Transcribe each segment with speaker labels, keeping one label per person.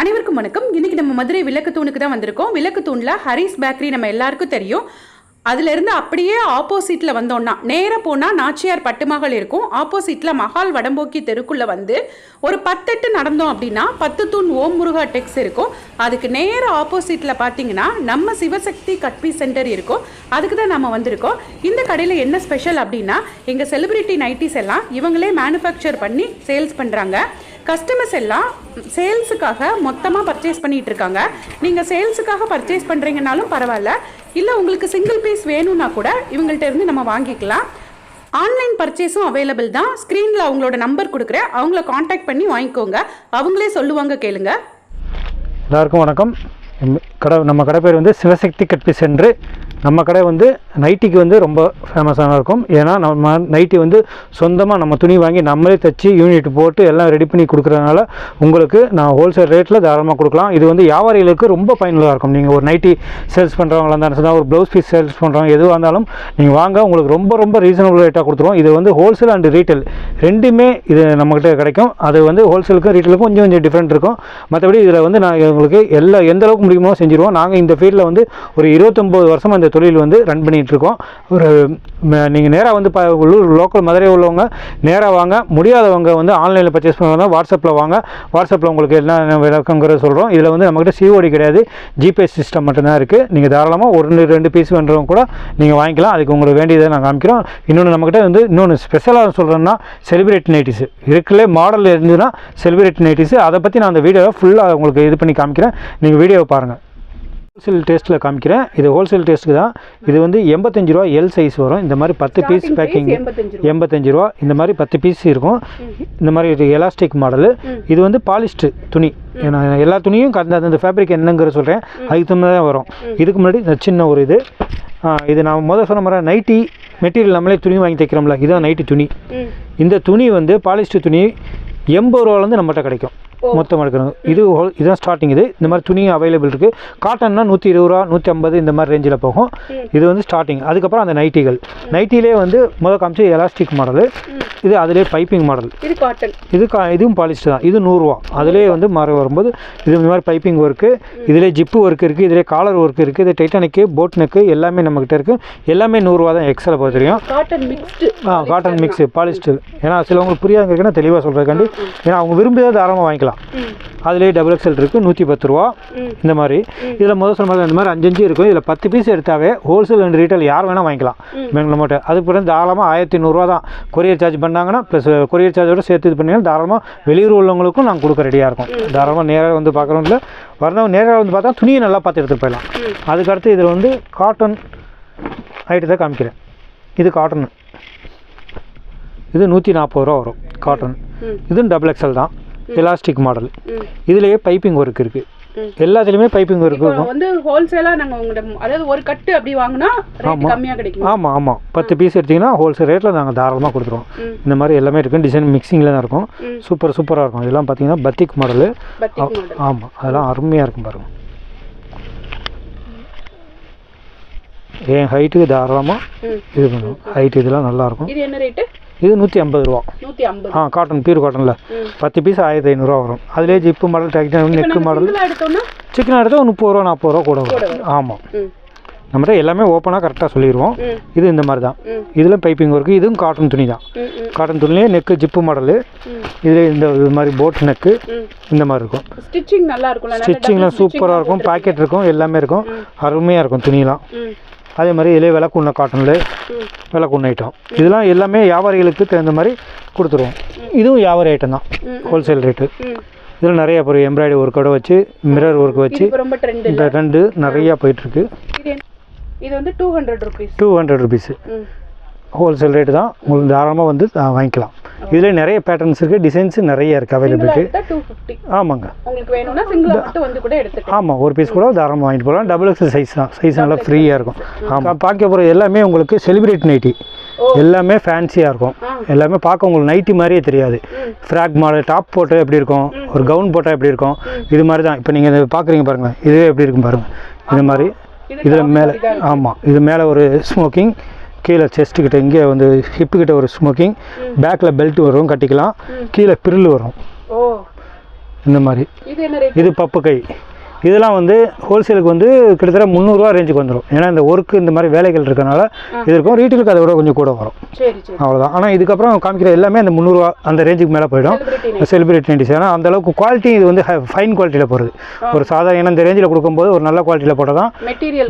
Speaker 1: அனைவருக்கும் வணக்கம். இன்றைக்கி நம்ம மதுரை விளக்குத்தூணுக்கு தான் வந்திருக்கோம். விளக்குத்தூணில் ஹரிஸ் பேக்கரி நம்ம எல்லாருக்கும் தெரியும். அதுலேருந்து அப்படியே ஆப்போசிட்டில் வந்தோம்னா நேராக போனால் நாச்சியார் பட்டுமகள் இருக்கும். ஆப்போசிட்டில் மகால் வடம்போக்கி தெருக்குள்ளே வந்து ஒரு பத்தெட்டு நடந்தோம் அப்படின்னா பத்து தூண் ஓம் முருகா டெக்ஸ் இருக்கும். அதுக்கு நேராக ஆப்போசிட்டில் பார்த்தீங்கன்னா நம்ம சிவசக்தி கட்பி சென்டர் இருக்கும். அதுக்கு தான் நம்ம வந்திருக்கோம். இந்த கடையில் என்ன ஸ்பெஷல் அப்படின்னா எங்கள் செலிபிரிட்டி நைட்டிஸ் எல்லாம் இவங்களே மேனுஃபேக்சர் பண்ணி சேல்ஸ் பண்ணுறாங்க கஸ்டமர்ஸ் எல்லாம் சேல்ஸுக்காக மொத்தமாக பர்ச்சேஸ் பண்ணிகிட்டு இருக்காங்க. நீங்கள் சேல்ஸுக்காக பர்ச்சேஸ் பண்ணுறீங்கனாலும் பரவாயில்ல. இல்லை உங்களுக்கு சிங்கிள் பீஸ் வேணும்னா கூட இவங்கள்ட்ட இருந்து நம்ம வாங்கிக்கலாம். ஆன்லைன் பர்ச்சேஸும் அவைலபிள் தான். ஸ்க்ரீனில் அவங்களோட நம்பர் கொடுக்குறேன் அவங்கள காண்டாக்ட் பண்ணி வாங்கிக்கோங்க. அவங்களே சொல்லுவாங்க கேளுங்க.
Speaker 2: எல்லாருக்கும் வணக்கம். கடை நம்ம கடை பேர் வந்து சிவசக்தி கட்பி சென்று நம்ம கடை வந்து நைட்டிக்கு வந்து ரொம்ப ஃபேமஸான இருக்கும். ஏன்னா நம்ம நைட்டி வந்து சொந்தமாக நம்ம துணி வாங்கி நம்மளே தைச்சி யூனிட் போட்டு எல்லாம் ரெடி பண்ணி கொடுக்குறதுனால உங்களுக்கு நான் ஹோல்சேல் ரேட்டில் தாராளமாக கொடுக்கலாம். இது வந்து வியாபாரிகளுக்கு ரொம்ப பயனுள்ளதாக இருக்கும். நீங்கள் ஒரு நைட்டி சேல்ஸ் பண்ணுறவங்களா இருந்தாலும் சரி ஒரு ப்ளவுஸ் பீஸ் சேல்ஸ் பண்ணுறவங்க எதுவாக இருந்தாலும் நீங்கள் வாங்க உங்களுக்கு ரொம்ப ரொம்ப ரீசனபிள் ரேட்டாக கொடுத்துருவோம். இது வந்து ஹோல்சேல் அண்ட் ரீட்டைல் ரெண்டுமே இது நம்மக்கிட்ட கிடைக்கும். அது வந்து ஹோல்சேலுக்கும் ரீட்டைலுக்கும் கொஞ்சம் கொஞ்சம் டிஃப்ரெண்ட் இருக்கும். மற்றபடி இதில் வந்து நான் உங்களுக்கு எல்லா எந்த அளவுக்கு முடியுமோ செஞ்சுருவோம். நாங்கள் இந்த ஃபீல்டில் வந்து ஒரு இருபத்தொம்போது வருஷம் அந்த தொழில் வந்து ரன் பண்ணிகிட்ருக்கோம். ஒரு நீங்கள் நேராக வந்து ப உள்ளூர் லோக்கல் மதுரை உள்ளவங்க நேராக வாங்க. முடியாதவங்க வந்து ஆன்லைனில் பர்ச்சேஸ் பண்ணுவாங்க வாட்ஸ்அப்பில் வாங்க. வாட்ஸ்அப்பில் உங்களுக்கு என்ன விளக்கங்கிறத சொல்கிறோம் இதில் வந்து நம்மக்கிட்ட சிஓடி கிடையாது. ஜிபே சிஸ்டம் மட்டும்தான் இருக்குது நீங்கள் தாராளமாக ஒரு ரெண்டு பீஸ் வேண்டுறவங்க கூட நீங்கள் வாங்கிக்கலாம். அதுக்கு உங்களுக்கு வேண்டியதை நான் காமிக்கிறோம். இன்னொன்று நம்மக்கிட்ட வந்து இன்னொன்று ஸ்பெஷலாக சொல்கிறேன்னா செலிப்ரேட் நைட்டிஸு இருக்குல்லே மாடல் இருந்ததுன்னா செலிப்ரேட் நைட்டிஸு அதை பற்றி நான் அந்த வீடியோவை ஃபுல்லாக உங்களுக்கு இது பண்ணி காமிக்கிறேன். நீங்கள் வீடியோவை பாருங்கள் ஹோல்சேல் டேஸ்ட்டில் காமிக்கிறேன். இது ஹோல்சேல் டேஸ்ட்டுக்கு தான். இது வந்து எண்பத்தஞ்சு ரூபா எல் சைஸ் வரும். இந்த மாதிரி பத்து பீஸ் பேக்கிங்
Speaker 1: 85 ரூபா.
Speaker 2: எண்பத்தஞ்சு ரூபா. இந்த மாதிரி பத்து பீஸ் இருக்கும். இந்த மாதிரி எலாஸ்டிக் மாடலு இது வந்து பாலிஸ்டு துணி. ஏன்னா எல்லா துணியும் கலந்து அந்த ஃபேப்ரிக் என்னங்கிற சொல்கிறேன் அதுக்கு தகுந்த தான் வரும். இதுக்கு முன்னாடி சின்ன ஒரு இது. இது நான் முதல் சொன்ன மாதிரி நைட்டி மெட்டீரியல் நம்மளே துணி வாங்கி தைக்கிறோம்ல. இதுதான் நைட்டி துணி. இந்த துணி வந்து பாலிஸ்டர் துணி. எண்பது ரூபாலேருந்து நம்மகிட்ட கிடைக்கும். மொத்தமாக எடுக்கணும் இது இதுதான் ஸ்டார்டிங் இது. இந்த மாதிரி துணி அவைலபிள் இருக்குது காட்டன்னா நூற்றி இருபது ரூபா நூற்றி ஐம்பது இந்த மாதிரி ரேஞ்சில் போகும். இது வந்து ஸ்டார்டிங் அதுக்கப்புறம் அந்த நைட்டிகள் நைட்டிலே வந்து முதல் காமிச்சு எலாஸ்டிக் மாடலு இது அதிலே பைப்பிங் மாடல்
Speaker 1: இது காட்டன்
Speaker 2: இது கா இதுவும் பாலிஸ்டர் தான். இது நூறுரூவா அதிலே வந்து மாற வரும்போது இது இந்த மாதிரி பைப்பிங் ஒர்க்கு இதிலே ஜிப்பு ஒர்க் இருக்குது இதிலே காலர் ஒர்க் இருக்குது இது டைட்டானிக்கு போட் நெக்கு எல்லாமே நம்மக்கிட்ட இருக்குது எல்லாமே நூறுரூவா தான் எக்ஸலை பொறுத்த வரைக்கும்
Speaker 1: காட்டன் மிக்ஸ்டு
Speaker 2: ஆ? காட்டன் மிக்ஸு பாலிஸ்டர் ஏன்னா சிலவங்களுக்கு புரியாதுங்க இருக்குன்னா தெளிவாக சொல்கிறதுக்காண்டி ஏன்னா அவங்க விரும்பியதை தாராளமாக வாங்கிக்கலாம். அதுலேயே டபுள் எக்ஸல் இருக்குது நூற்றி பத்து ரூபா. இந்த மாதிரி. இதில் முதல் சொன்ன மாதிரி இந்த மாதிரி அஞ்சஞ்சு இருக்கும். இதில் பத்து பீஸ் எடுத்தாவே ஹோல்சேல் அண்ட் ரீட்டைல் யார் வேணால் வாங்கிக்கலாம். பெங்களூர் மட்டும். அதுக்கு பிறகு தாராளமாக ஆயிரத்தி நூறுரூவா தான். கொரியர் சார்ஜ் பண்ணாங்கன்னா ப்ளஸ் கொரியர் சார்ஜோட சேர்த்து இது பண்ணிங்கன்னா தாராளமாக வெளியூர் உள்ளவங்களுக்கும் நாங்கள் கொடுக்க ரெடியாக இருக்கோம். தாராளமாக நேராக வந்து பார்க்குறவங்கள வரணும் நேராக வந்து பார்த்தா துணியை நல்லா பார்த்து எடுத்துகிட்டு போயிடலாம். அதுக்கடுத்து இதில் வந்து காட்டன் ஐட்டு தான் காமிக்கிறேன். இது காட்டன் இது நூற்றி நாற்பது ரூபா வரும் காட்டன் இதுவும் டபுள் எக்ஸல் தான். எலாஸ்டிக் மாடல் இதுலேயே பைப்பிங் ஒர்க் இருக்குது எல்லாத்துலேயுமே பைப்பிங் ஒர்க் இருக்கும்.
Speaker 1: வந்து ஹோல்சேலா நாங்க உங்கள்ட்ட அதாவது ஒரு கட்டு அப்படி வாங்கினா ரேட்
Speaker 2: ஆமா.
Speaker 1: கம்மியா கிடைக்கும்?
Speaker 2: ஆமாம் ஆமாம் பத்து பீஸ் எடுத்திங்கன்னா ஹோல்சேல் ரேட்டில் நாங்கள் தாராளமாக கொடுத்துருவோம். இந்த மாதிரி எல்லாமே இருக்கும் டிசைன் மிக்சிங்கில் தான் இருக்கும். சூப்பர் சூப்பராக இருக்கும். இதெல்லாம் பார்த்தீங்கன்னா பத்திக் மாடலு ஆமாம் அதெல்லாம் அருமையாக இருக்கும் பாருங்க. என் ஹைட்டுக்கு தாராளமாக. இது பண்ணுவோம். ஹைட் இதெல்லாம் நல்லாயிருக்கும்
Speaker 1: இது என்ன ரேட்டு
Speaker 2: இது நூற்றி ஐம்பது ரூபா.
Speaker 1: ஐம்பது.
Speaker 2: ஆ காட்டன் பியூர் காட்டனில். பத்து பீஸ் ஆயிரத்தி ஐநூறுரூவா வரும். அதிலே ஜிப்பு மாடல் டேக்டன் நெக்கு மாடல் சிக்கன் எடுத்தால் முப்பது ரூபா நாற்பது ரூபா கூட வரும். ஆமாம் நம்மகிட்ட எல்லாமே ஓப்பனாக கரெக்டாக சொல்லிடுவோம். இது இந்த மாதிரி தான். இதில் பைப்பிங் ஒர்க்கு இதுவும் காட்டன் துணி தான். காட்டன் துணிலே நெக்கு ஜிப்பு மாடலு. இதில் இந்த இது மாதிரி போட் நெக்கு இந்த மாதிரி இருக்கும்.
Speaker 1: ஸ்டிச்சிங் நல்லா இருக்கும்ல நல்ல
Speaker 2: ஸ்டிச்சிங்லாம் சூப்பராக இருக்கும். பாக்கெட் இருக்கும். எல்லாமே இருக்கும். அருமையாக இருக்கும் துணியெல்லாம்
Speaker 1: ம்.
Speaker 2: அதே மாதிரி இதிலே விளக்குண்ண காட்டனில் விளக்குண்ண ஐட்டம் இதெல்லாம் எல்லாமே வியாபாரிகளுக்கு தகுந்த மாதிரி கொடுத்துருவோம். இதுவும் வியாபாரி ஐட்டம் தான். ஹோல்சேல் ரேட்டு இதில் நிறைய அப்புறம் எம்ப்ராய்டரி ஒர்க்கோட வச்சு மிரர் ஒர்க் வச்சு
Speaker 1: இப்போ ட்ரெண்ட்
Speaker 2: இந்த ரெண்டு நிறையா போயிட்டுருக்கு.
Speaker 1: இது வந்து two hundred rupees
Speaker 2: two hundred rupees wholesale rate தான். உங்களுக்கு தாராளமாக வந்து வாங்கிக்கலாம். இதில் நிறைய பேட்டர்ன்ஸ் இருக்குது டிசைன்ஸ் நிறைய இருக்குது அவைலபிலிட்டி ஆமாங்க. ஆமாம் ஒரு பீஸ் கூட தாராளமாக வாங்கிட்டு போகலாம் டபுள் எக்ஸ் சைஸ் தான். சைஸ் நல்லா ஃப்ரீயாக இருக்கும். ஆமாம் பார்க்க போகிற எல்லாமே உங்களுக்கு செலிப்ரேட் நைட்டி எல்லாமே ஃபேன்சியாக இருக்கும். எல்லாமே பார்க்க உங்களுக்கு நைட்டி மாதிரியே தெரியாது. ஃப்ராக் மாடல் டாப் போட்டால் எப்படி இருக்கும்? ஒரு கவுன் போட்டால் எப்படி இருக்கும்? இது மாதிரி தான். இப்போ நீங்கள் இதை பார்க்குறீங்க பாருங்கள் இதுவே எப்படி இருக்கும் பாருங்கள் இது மாதிரி
Speaker 1: இது
Speaker 2: இதில் மேலே ஆமாம் இது மேலே ஒரு ஸ்மோக்கிங் கீழே செஸ்ட்டு கிட்ட இங்கே வந்து ஹிப்பு கிட்ட ஒரு ஸ்மோக்கிங் பேக்கில் பெல்ட் வரும் கட்டிக்கலாம். கீழே பிரில் வரும். இந்த மாதிரி.
Speaker 1: இது
Speaker 2: பப்பு கை. இதெல்லாம் வந்து ஹோல்சேலுக்கு வந்து கிட்டத்தட்ட முந்நூறுரூவா ரேஞ்சுக்கு வந்துடும் ஏன்னா இந்த ஒர்க்கு இந்த மாதிரி வேலைகள் இருக்கனால இது இருக்கும். ரீட்டெயிலுக்கு அதை விட கொஞ்சம் கூட வரும். அவ்வளோதான் ஆனால் இதுக்கப்புறம் காமிக்கிற எல்லாமே அந்த முந்நூறுரூவா அந்த ரேஞ்சுக்கு மேலே போயிடும். செலிபிரிட்டி நைட்டிஸ் ஏன்னா அந்த அளவுக்கு குவாலிட்டி இது வந்து ஃபைன் குவாலிட்டியில் போகிறது ஒரு சாதாரண இந்த ரேஞ்சில் கொடுக்கும்போது ஒரு நல்ல குவாலிட்டியில் போட்டால் தான்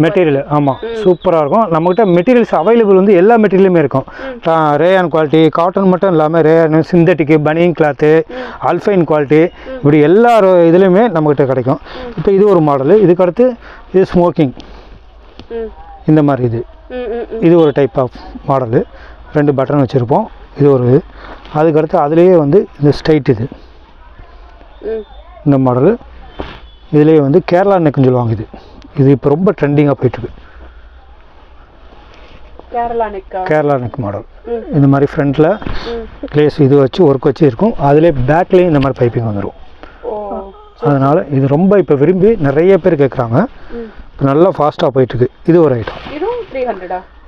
Speaker 1: மெட்டீரியல்
Speaker 2: ஆமாம் சூப்பராக இருக்கும். நம்மகிட்ட மெட்டீரியல்ஸ் அவைலபிள் வந்து எல்லா மெட்டீரியலுமே இருக்கும். ரேயான் குவாலிட்டி காட்டன் மட்டும் இல்லாமல் ரேயான் சிந்தட்டிக்கு பனியன் கிளாத்து அல்ஃபைன் குவாலிட்டி இப்படி எல்லா இதுலேயுமே நம்மகிட்ட கிடைக்கும். இப்போ இது ஒரு மாடலு இதுக்கு அடுத்து இது ஸ்மோக்கிங் இந்த மாதிரி இது. இது ஒரு டைப் ஆஃப் மாடலு ரெண்டு பட்டன் வச்சுருப்போம். இது ஒரு இது. அதுக்கடுத்து அதுலேயே வந்து இந்த ஸ்ட்ரைட் இது. இந்த மாடலு இதுலேயே வந்து கேரளா நெக்குன்னு சொல்லுவாங்க இது. இது இப்போ ரொம்ப ட்ரெண்டிங்காக போயிட்டுருக்கு
Speaker 1: கேரளா
Speaker 2: நெக் மாடல். இந்த மாதிரி ஃப்ரண்ட்டில் க்ளேஸ் இது வச்சு ஒர்க் வச்சு இருக்கும். அதிலே பேக்லேயும் இந்த மாதிரி பைப்பிங் வந்துடும் அதனால் இது ரொம்ப இப்போ விரும்பி நிறைய பேர் கேட்குறாங்க நல்லா ஃபாஸ்ட்டாக போயிட்டுருக்கு. இது ஒரு ஐட்டம்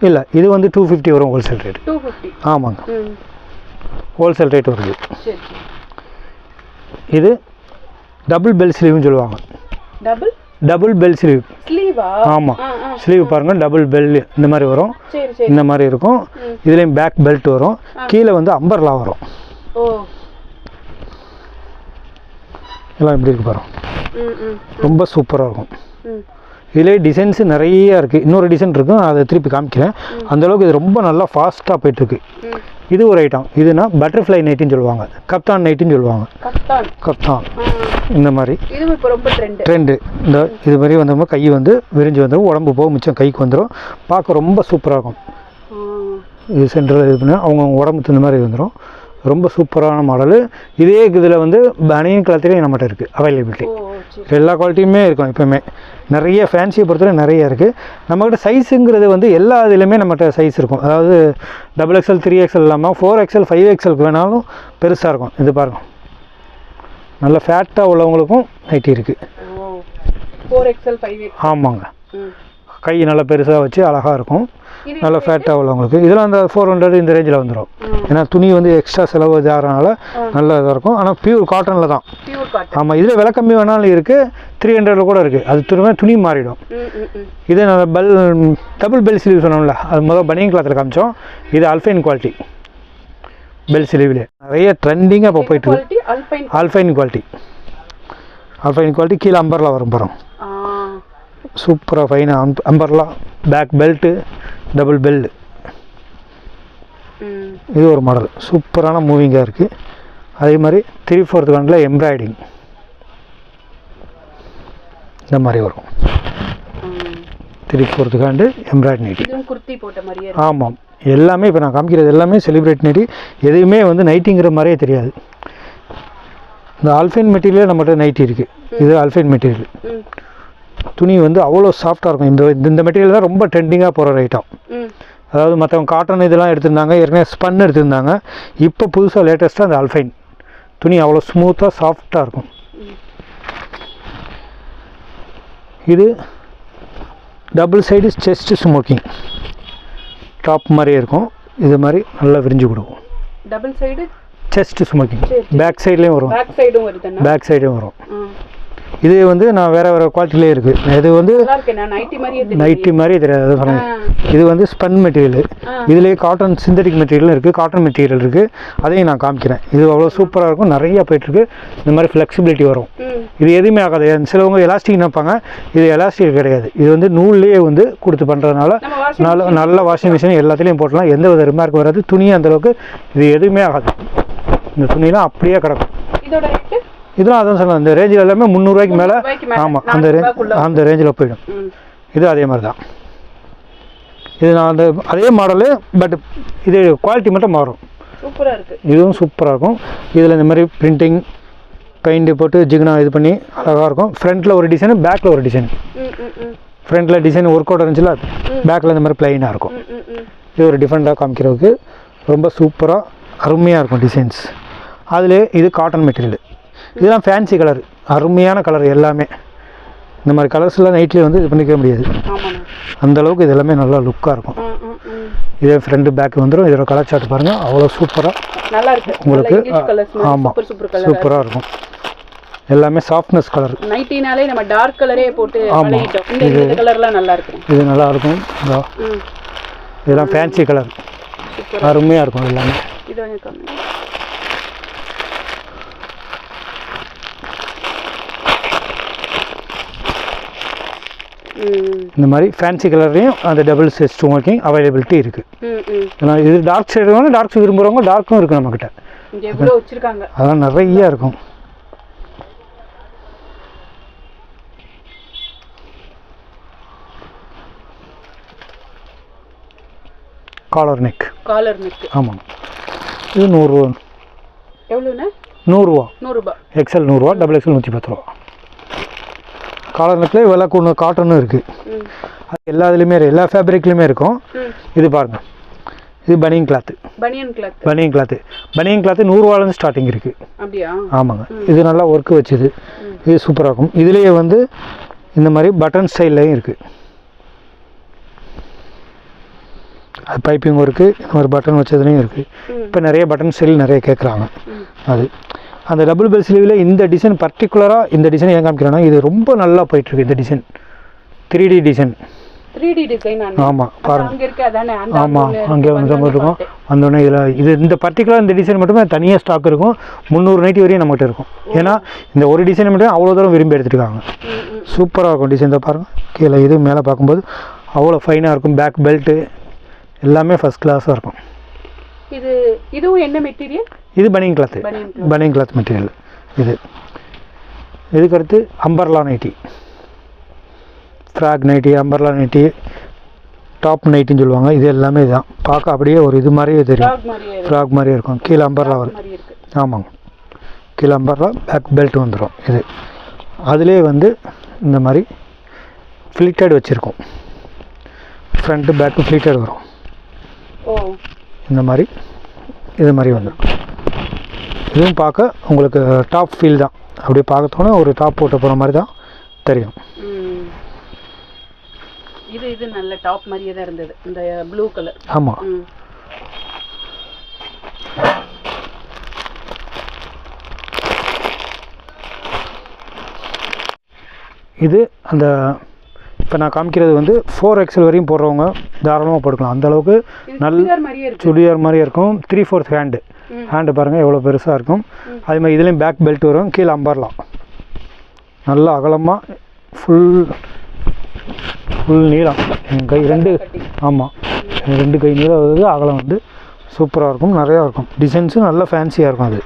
Speaker 2: இல்லை இது வந்து டூ ஃபிஃப்டி வரும் ஹோல்சேல் ரேட் ஆமாங்க. ஹோல்சேல் ரேட் வருது. இது டபுள் பெல் ஸ்லீவ்னு சொல்லுவாங்க.
Speaker 1: டபுள்
Speaker 2: டபுள் பெல் ஸ்லீவ்
Speaker 1: ஸ்லீவா
Speaker 2: ஆமாம் ஸ்லீவ் பாருங்கள் டபுள் பெல் இந்த மாதிரி வரும். இந்த மாதிரி இருக்கும். இதுலேயும் பேக் பெல்ட் வரும். கீழே வந்து அம்பர்லா வரும். எல்லாம் எப்படி இருக்கு பாருங்க. ரொம்ப சூப்பராக இருக்கும். இதிலே டிசைன்ஸ் நிறைய இருக்குது இன்னொரு டிசைன் இருக்கும் அதை திருப்பி காமிக்கிறேன். அந்த அளவுக்கு இது ரொம்ப நல்லா ஃபாஸ்ட்டாக போயிட்டுருக்கு இது ஒரு ஐட்டம் இதுனா பட்டர்ஃப்ளை நைட்டின்னு சொல்லுவாங்க. கப்தான் நைட்டின்னு சொல்லுவாங்க.
Speaker 1: கப்தான்
Speaker 2: இந்த மாதிரி.
Speaker 1: ட்ரெண்டு
Speaker 2: இந்த இது மாதிரி வந்தோம்னா கை வந்து விரிஞ்சு வந்துடும் உடம்பு போக மிச்சம் கைக்கு வந்துடும் பார்க்க ரொம்ப சூப்பராக இருக்கும். இது சென்டரில் இது பண்ணி அவங்க உடம்பு தகுந்த மாதிரி வந்துடும் ரொம்ப சூப்பரான மாடலு. இதே இதில் வந்து பனியன் கலத்திலே நம்மகிட்ட இருக்குது அவைலபிலிட்டி எல்லா குவாலிட்டியுமே இருக்கும் எப்போவுமே நிறைய ஃபேன்சியை பொறுத்தவரை நிறைய இருக்குது நம்மக்கிட்ட சைஸுங்கிறது வந்து எல்லா இதுலேயுமே நம்மகிட்ட சைஸ் இருக்கும். அதாவது டபுள் எக்ஸ்எல் த்ரீ எக்ஸ்எல் இல்லாமல் ஃபோர் எக்ஸ்எல் ஃபைவ் எக்ஸ்எல்க்கு வேணாலும் பெருசாக இருக்கும். இது பாருங்க. நல்ல ஃபேட்டாக உள்ளவங்களுக்கும் நைட்டி இருக்குது ஆமாங்க. கை நல்லா பெருசாக வச்சு அழகாக இருக்கும். நல்ல ஃபேட்டாக உள்ளவங்களுக்கு இதெல்லாம் அந்த ஃபோர் ஹண்ட்ரட் இந்த ரேஞ்சில் வந்துடும் ஏன்னா துணி வந்து எக்ஸ்ட்ரா செலவு இதாகிறனால நல்ல இதாக இருக்கும். ஆனால் பியூர் காட்டனில் தான். ஆமாம் இதில் விலை கம்மி வேணாலும் இருக்குது த்ரீ ஹண்ட்ரடில் கூட இருக்குது அது திரும்ப துணி மாறிடும். இதே நான் பெல் டபுள் பெல் ஸ்லீவ் சொன்னோம்ல அது முதல் பனியன் கிளாத்தில் காமிச்சோம். இது அல்ஃபைன் குவாலிட்டி பெல் ஸ்லீவ்லேயே நிறைய ட்ரெண்டிங்காக இப்போ போயிட்டு இருக்கு. அல்ஃபைன் குவாலிட்டி அல்ஃபைன் குவாலிட்டி கீழே அம்பர்லா வரும்
Speaker 1: ஆ.
Speaker 2: சூப்பராக ஃபைனாக umbrella back belt double bell
Speaker 1: ம்.
Speaker 2: இது ஒரு மாடல் சூப்பரான மூவிங்காக இருக்குது அதே மாதிரி த்ரீ ஃபோர்த் கண்டில் எம்ப்ராய்டிங் இந்த மாதிரி வரும். த்ரீ ஃபோர்த் காண்டு எம்ப்ராய்டரி நைட்டி
Speaker 1: குர்த்தி போட்ட மாதிரியே
Speaker 2: ஆமாம் எல்லாமே இப்போ நான் காமிக்கிறது எல்லாமே செலிப்ரேட் நைட்டி எதுவுமே வந்து நைட்டிங்கிற மாதிரியே தெரியாது. இந்த அல்ஃபைன் மெட்டீரியல் நம்மகிட்ட நைட்டி இருக்குது இது அல்ஃபைன் மெட்டீரியல் துணி வந்து அவ்வளோ சாஃப்டாக இருக்கும். இந்த இந்த மெட்டீரியல் தான் ரொம்ப ட்ரெண்டிங்காக போகிற ஐட்டம் அதாவது மற்றவங்க காட்டன் இதெல்லாம் எடுத்திருந்தாங்க ஏற்கனவே ஸ்பன் எடுத்திருந்தாங்க. இப்போ புதுசாக லேட்டஸ்ட்டாக அந்த அல்ஃபைன் துணி அவ்வளோ ஸ்மூத்தாக சாஃப்டாக இருக்கும். இது double side chest smocking top மாதிரியே இருக்கும். இது மாதிரி நல்லா விரிஞ்சு கொடுக்கும்.
Speaker 1: Double side
Speaker 2: chest smocking. Back சைட்லேயும் வரும்.
Speaker 1: பேக் சைடும்
Speaker 2: வரும். இது வந்து நான் வேறு வேறு குவாலிட்டிலே இருக்குது இது வந்து
Speaker 1: நைட்டி மாதிரியே தெரியுது.
Speaker 2: நைட்டி மாதிரி தெரியாது சொன்னேன். இது வந்து ஸ்பன் மெட்டீரியல். இதுலேயே காட்டன் சிந்தட்டிக் மெட்டீரியல் இருக்குது காட்டன் மெட்டீரியல் இருக்குது அதையும் நான் காமிக்கிறேன். இது அவ்வளோ சூப்பராக இருக்கும் நிறைய போயிட்டுருக்கு. இந்த மாதிரி ஃப்ளெக்சிபிலிட்டி வரும். இது எதுவுமே ஆகாது. சிலவங்க எலாஸ்டிக் நினைப்பாங்க இது எலாஸ்டிக் கிடையாது. இது வந்து நூல்லையே வந்து கொடுத்து பண்ணுறதுனால நல்ல நல்ல வாஷிங் மிஷின் எல்லாத்துலேயும் போட்டலாம் எந்த வித ரிமார்க் வராது. துணி அந்தளவுக்கு இது எதுவுமே ஆகாது. இந்த துணியெல்லாம் அப்படியே கிடக்கும். இதெல்லாம் அதான் சொல்லலாம் இந்த ரேஞ்சில் எல்லாமே முந்நூறுரூவாய்க்கு மேலே ஆமாம் அந்த ரேஞ்ச். அந்த ரேஞ்சில் போயிடும். இது அதே மாதிரி தான் இது நான் அந்த அதே மாடலு பட் இது குவாலிட்டி மட்டும் மாறும்.
Speaker 1: சூப்பரா இருக்கு.
Speaker 2: இதுவும் சூப்பராக இருக்கும். இதில் இந்த மாதிரி பிரிண்டிங் பெயிண்ட் போட்டு ஜிகுனா இது பண்ணி அழகாக இருக்கும். ஃப்ரண்ட்டில் ஒரு டிசைன் பேக்கில் ஒரு டிசைன் ஃப்ரண்ட்டில் டிசைன் ஒர்க் அவுட் இருந்துச்சுல பேக்கில் இந்த மாதிரி ப்ளைனாக இருக்கும். இது ஒரு டிஃப்ரெண்ட்டாக காமிக்கிறதுக்கு ரொம்ப சூப்பராக அருமையாக இருக்கும் டிசைன்ஸ் அதில் இது காட்டன் மெட்டீரியல் இதெல்லாம் ஃபேன்சி கலர் அருமையான கலர் எல்லாமே. இந்த மாதிரி கலர்ஸ்லாம் நைட்லேயே வந்து இது பண்ணிக்க முடியாது.
Speaker 1: ஆமாண்ணா.
Speaker 2: அந்த அளவுக்கு இது எல்லாமே நல்லா லுக்காக இருக்கும். இதே ஃப்ரண்ட் பேக் வந்துடும் இதோட கலர் சார்ட் பாருங்கள் அவ்வளோ சூப்பராக உங்களுக்கு ஆமாம் சூப்பராக இருக்கும். எல்லாமே சாஃப்ட்னஸ் கலர்
Speaker 1: நைட்டினாலே நம்ம டார்க் கலரே போட்டு
Speaker 2: ஆமா.
Speaker 1: பழகிட்டோம். இந்த இந்த கலர்லாம் நல்லா இருக்கும்.
Speaker 2: இது நல்லா இருக்கும். இதோ, இதெல்லாம் ஃபேன்சி கலர் அருமையாக இருக்கும். எல்லாமே
Speaker 1: இது வந்து கம்மி ம்
Speaker 2: இந்த மாதிரி ஃபேன்சி கலர்லேயும் அந்த டபுள் சைஸ் ஸ்டோக்கிங் அவைலபிலிட்டி இருக்குது ஏன்னா இது டார்க் ஷேடு வேணும் டார்க் விரும்புகிறவங்க டார்க்கும் இருக்குது நம்மக்கிட்ட அதெல்லாம் நிறைய இருக்கும். காலர் நெக்
Speaker 1: காலர் நெக்கு
Speaker 2: ஆமாங்க இது நூறுரூவா
Speaker 1: எவ்வளோண்ணே
Speaker 2: நூறுரூவா
Speaker 1: நூறுரூபா
Speaker 2: எக்ஸல் நூறுரூவா டபுள் எக்ஸல் நூற்றி பத்து ரூபா. காலர் நெக்லேயே விலை கொண்டு காட்டனும் இருக்குது அது எல்லா இதுலேயுமே. எல்லா ஃபேப்ரிக்லேயுமே இருக்கும். இது பாருங்கள் இது பனியன் கிளாத்து
Speaker 1: பனியன் கிளாத்
Speaker 2: பனியன் கிளாத்து பனியன் கிளாத்து நூறுரூவாலேருந்து ஸ்டார்டிங் இருக்குது
Speaker 1: அப்படியா?
Speaker 2: ஆமாங்க. இது நல்லா ஒர்க்கு வச்சுது. இது சூப்பராக இருக்கும். இதுலேயே வந்து இந்த மாதிரி பட்டன் ஸ்டைல்லையும் இருக்குது அது பைப்பிங் ஒர்க்கு இந்த மாதிரி பட்டன் வச்சதுலேயும் இருக்குது. இப்போ நிறைய பட்டன் ஸ்டைல் நிறைய கேட்குறாங்க. அது. அந்த டபுள் பெல் ஸ்லீவில் இந்த டிசைன் பர்டிகுலராக இந்த டிசைன் ஏன் காமிக்கிறேன்னா இது ரொம்ப நல்லா போயிட்டுருக்கு இந்த design three D design
Speaker 1: three D design
Speaker 2: ஆமாம் பாருங்கள் ஆமாம்
Speaker 1: அங்க
Speaker 2: வந்து இருக்கும் வந்தோடனே இதில் இது இந்த பர்டிகுலர் இந்த டிசைன் மட்டுமே தனியாக ஸ்டாக் இருக்கும். முந்நூறு நைட்டி வரையும் நம்மகிட்ட இருக்கும். ஏன்னா இந்த ஒரு டிசைன் மட்டும் அவ்வளோ தூரம் விரும்பி எடுத்துருக்காங்க. சூப்பராக இருக்கும் டிசைன் தான் பாருங்கள் கீழே இது மேலே பார்க்கும்போது அவ்வளோ ஃபைனாக இருக்கும். பேக் பெல்ட்டு எல்லாமே ஃபஸ்ட் கிளாஸாக இருக்கும்.
Speaker 1: இது இதுவும் என்ன மெட்டீரியல்
Speaker 2: இது பனியன் கிளாத்து
Speaker 1: பனியன்
Speaker 2: கிளாத் மெட்டீரியல் இது. இதுக்கடுத்து umbrella nighty frock nighty umbrella nighty top நைட்டின்னு சொல்லுவாங்க. இது எல்லாமே இதுதான். பார்க்க அப்படியே ஒரு இது மாதிரியே தெரியும்.
Speaker 1: மாதிரியே.
Speaker 2: ஃப்ராக் மாதிரி இருக்கும். கீழே அம்பர்லா வரும். ஆமாங்க. கீழே அம்பர்லா பேக் பெல்ட் வந்துடும் இது. அதிலே வந்து இந்த மாதிரி ஃப்ளிட்டட் வச்சுருக்கோம். ஃப்ரண்ட்டு பேக்கு ஃப்ளிட்டட் வரும்.
Speaker 1: ஓ.
Speaker 2: இந்த மாதிரி இது மாதிரி வந்துடும் இதுவும் பார்க்க உங்களுக்கு டாப் ஃபீல் தான். அப்படியே பார்க்கத்தோன்னே ஒரு டாப் போட்டு போகிற மாதிரி தான் தெரியும்.
Speaker 1: இது இது நல்ல டாப் மாதிரியே தான் இருந்தது. இந்த ப்ளூ கலர்
Speaker 2: ஆமாம் இது அந்த இப்போ நான் காமிக்கிறது வந்து ஃபோர் எக்ஸல் வரையும் போடுறவங்க தாராளமாக போட்டுக்கலாம். அந்த அளவுக்கு
Speaker 1: இது
Speaker 2: நல்ல
Speaker 1: சுடிதார் மாதிரியே
Speaker 2: இருக்கும். Three fourth hand. ஹேண்டு பாருங்கள் எவ்வளோ பெருசாக இருக்கும். அதே மாதிரி இதுலேயும் பேக் பெல்ட் வரும். கீழே அம்பர்லாம் நல்லா அகலமாக ஃபுல் ஃபுல் நீளம். என் கை ரெண்டு ஆமாம் ரெண்டு கை நீளம் வருது. அகலம் வந்து சூப்பராக இருக்கும். நிறையா இருக்கும். டிசைன்ஸும் நல்லா ஃபேன்சியாக இருக்கும் அது.